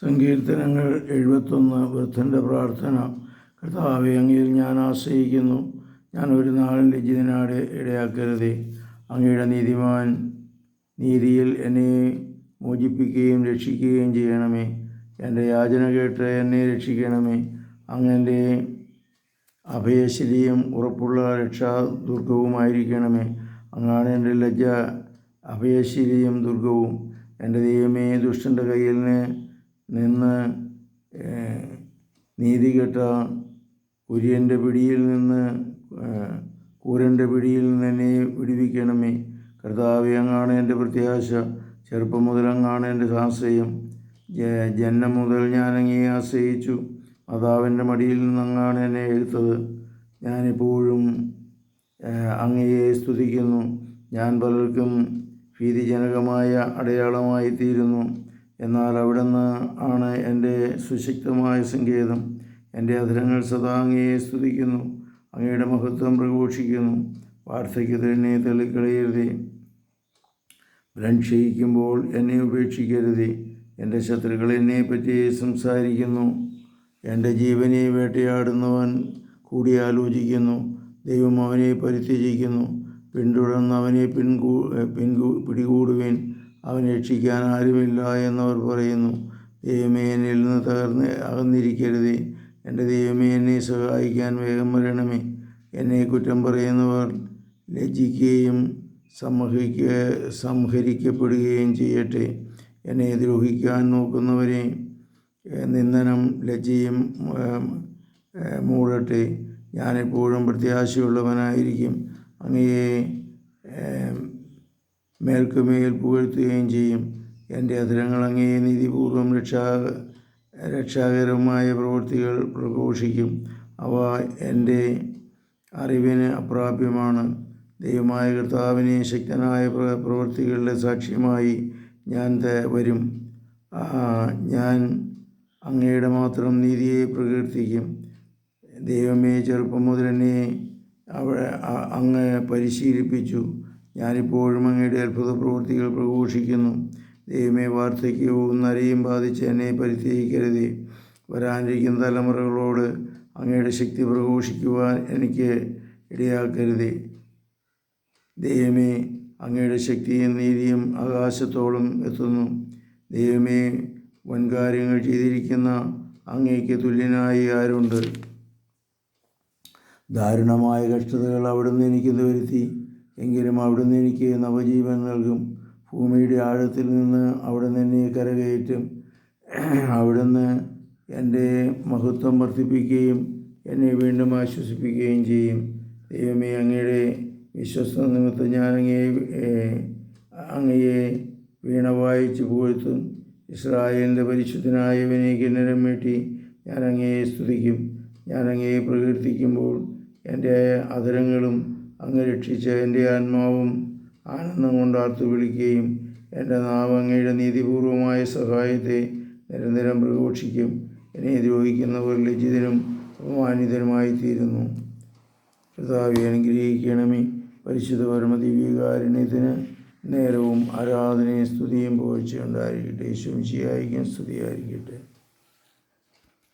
സങ്കീർത്തനങ്ങൾ എഴുപത്തൊന്ന് വൃദ്ധന്റെ പ്രാർത്ഥന. കർത്താവെ അങ്ങയിൽ ഞാൻ ആശ്രയിക്കുന്നു. ഞാൻ ഒരു നാളും ലജ്ജിതനാട് ഇടയാക്കരുതേ. അങ്ങയുടെ നീതിമാൻ നീതിയിൽ എന്നെ മോചിപ്പിക്കുകയും രക്ഷിക്കുകയും ചെയ്യണമേ. എന്റെ യാചന കേട്ട് എന്നെ രക്ഷിക്കണമേ. അങ്ങന്റെ അഭയശിലിയും ഉറപ്പുള്ള രക്ഷാദുർഗവുമായിരിക്കണമേ. അങ്ങാണ് എന്റെ ലജ്ജ അഭയശിലിയും ദുർഗവും. എന്റെ ദൈവമേ ദുഷ്ടന്റെ കയ്യിൽ നിന്ന് നിന്ന് നീതികെട്ട കുര്യന്റെ പിടിയിൽ നിന്ന് കൂരന്റെ പിടിയിൽ നിന്ന് എന്നെ വിടുവിക്കണമേ. കർത്താവെ അങ്ങാണ് എന്റെ പ്രത്യാശ. ചെറുപ്പം മുതൽ അങ്ങാണ് എന്റെ ആശ്രയം. ജന്മം മുതൽ ഞാൻ അങ്ങേ ആശ്രയിച്ചു. മാതാവിന്റെ മടിയിൽ നിന്നങ്ങാണ് എന്നെ എടുത്തത് ഞാനിപ്പോഴും അങ്ങയെ സ്തുതിക്കുന്നു. ഞാൻ പലർക്കും ഭീതിജനകമായ അടയാളമായി തീരുന്നു എന്നാൽ അവിടുന്ന് ആണ് എന്റെ സുശക്തമായ സങ്കേതം. എന്റെ അധരങ്ങൾ സദാ അങ്ങയെ സ്തുതിക്കുന്നു. അങ്ങയുടെ മഹത്വം പ്രഘോഷിക്കുന്നു. വാർദ്ധക്യത്തിൽ എന്നെ തള്ളിക്കളയരുതേ എന്നെ ഉപേക്ഷിക്കരുതേ. എന്റെ ശത്രുക്കൾ എന്നെ പറ്റി സംസാരിക്കുന്നു. എന്റെ ജീവനെ വേട്ടയാടുന്നവൻ കൂടിയാലോചിക്കുന്നു ദൈവം അവനെ പരിത്യജിക്കുന്നു. പിന്തുടർന്ന് അവനെ പിൻകൂ പിൻകൂ പിടികൂടുവേൻ. അവനെ രക്ഷിക്കാൻ ആരുമില്ല എന്നവർ പറയുന്നു ദൈവമേ എന്നിൽ നിന്ന് തകർന്ന് അകന്നിരിക്കരുതേ. എന്റെ ദൈവമേ എന്നെ സഹായിക്കാൻ വേഗം വരണമേ. എന്നെ കുറ്റം പറയുന്നവർ ലജ്ജിക്കുകയും സംഹരിക്ക സംഹരിക്കപ്പെടുകയും ചെയ്യട്ടെ. എന്നെ ദ്രോഹിക്കാൻ നോക്കുന്നവരെ നിന്ദനം ലജ്ജയും മൂടട്ടെ. ഞാനെപ്പോഴും പ്രത്യാശയുള്ളവനായിരിക്കും. അങ്ങയെ മേൽക്കുമേൽ പുകഴ്ത്തുകയും ചെയ്യും. എന്റെ അധരങ്ങൾ അങ്ങയെ നീതിപൂർവം രക്ഷാ രക്ഷാകരമായ പ്രവൃത്തികൾ പ്രഘോഷിക്കും. അവ എന്റെ അറിവിന് അപ്രാപ്യമാണ്. ദൈവമായ കർത്താവിനെ ശക്തനായ പ്ര- പ്രവൃത്തികളുടെ സാക്ഷ്യമായി ഞാൻ വരും. ഞാൻ അങ്ങയുടെ മാത്രം നീതിയെ പ്രകീർത്തിക്കും. ദൈവമേ ചെറുപ്പം മുതൽ എന്നെ അവിടെ അങ്ങ് പരിശീലിപ്പിച്ചു. ഞാനിപ്പോഴും അങ്ങയുടെ അത്ഭുത പ്രവൃത്തികൾ പ്രഘോഷിക്കുന്നു. ദൈവമേ വാർദ്ധക്യവും നരയും ബാധിച്ച് എന്നെ പരിത്യജിക്കരുതേ. വരാനിരിക്കുന്ന തലമുറകളോട് അങ്ങയുടെ ശക്തി പ്രഘോഷിക്കുവാൻ എനിക്ക് ഇടയാക്കരുതേ. ദൈവമേ അങ്ങയുടെ ശക്തിയും നീതിയും ആകാശത്തോളം എത്തുന്നു. ദൈവമേ വൻകാര്യങ്ങൾ ചെയ്തിരിക്കുന്ന അങ്ങേക്ക് തുല്യനായി ആരുണ്ട്? ദാരുണമായ കഷ്ടതകൾ അവിടുന്ന് എനിക്ക് വരുത്തി. എങ്കിലും അവിടുന്ന് എനിക്ക് നവജീവൻ നൽകും. ഭൂമിയുടെ ആഴത്തിൽ നിന്ന് അവിടുന്ന് എന്നെ കരകയറ്റും. അവിടുന്ന് എന്റെ മഹത്വം വർദ്ധിപ്പിക്കുകയും എന്നെ വീണ്ടും ആശ്വസിപ്പിക്കുകയും ചെയ്യും. ദൈവമേ അങ്ങയുടെ വിശ്വസ്ത നിമിത്തം ഞാൻ അങ്ങയെ അങ്ങയെ വീണ വായിച്ചു പുകഴ്ത്തും. ഇസ്രായേലിന്റെ പരിശുദ്ധനായവനെ കിന്നരം വീട്ടി ഞാൻ അങ്ങയെ സ്തുതിക്കും. ഞാൻ അങ്ങയെ പ്രകീർത്തിക്കുമ്പോൾ എന്റെ അധരങ്ങളും അങ്ങ് രക്ഷിച്ച എന്റെ ആത്മാവും ആനന്ദം കൊണ്ട് ആർത്തു വിളിക്കുകയും എന്റെ നാവ് അങ്ങയുടെ നീതിപൂർവമായ സഹായത്തെ നിരന്തരം പ്രഘോഷിക്കും. എന്നെ ദ്രോഹിക്കുന്നവർ ലജ്ജിതനും അപമാനിതനുമായി തീരുന്നു കർത്താവെ അനുഗ്രഹിക്കണമേ. പരിശുദ്ധ പരമ ദിവ്യകാരുണ്യത്തിന് നേരവും ആരാധനയും സ്തുതിയും പോഴ്ചയുണ്ടായിരിക്കട്ടെ യേശും സ്തുതിയായിരിക്കട്ടെ.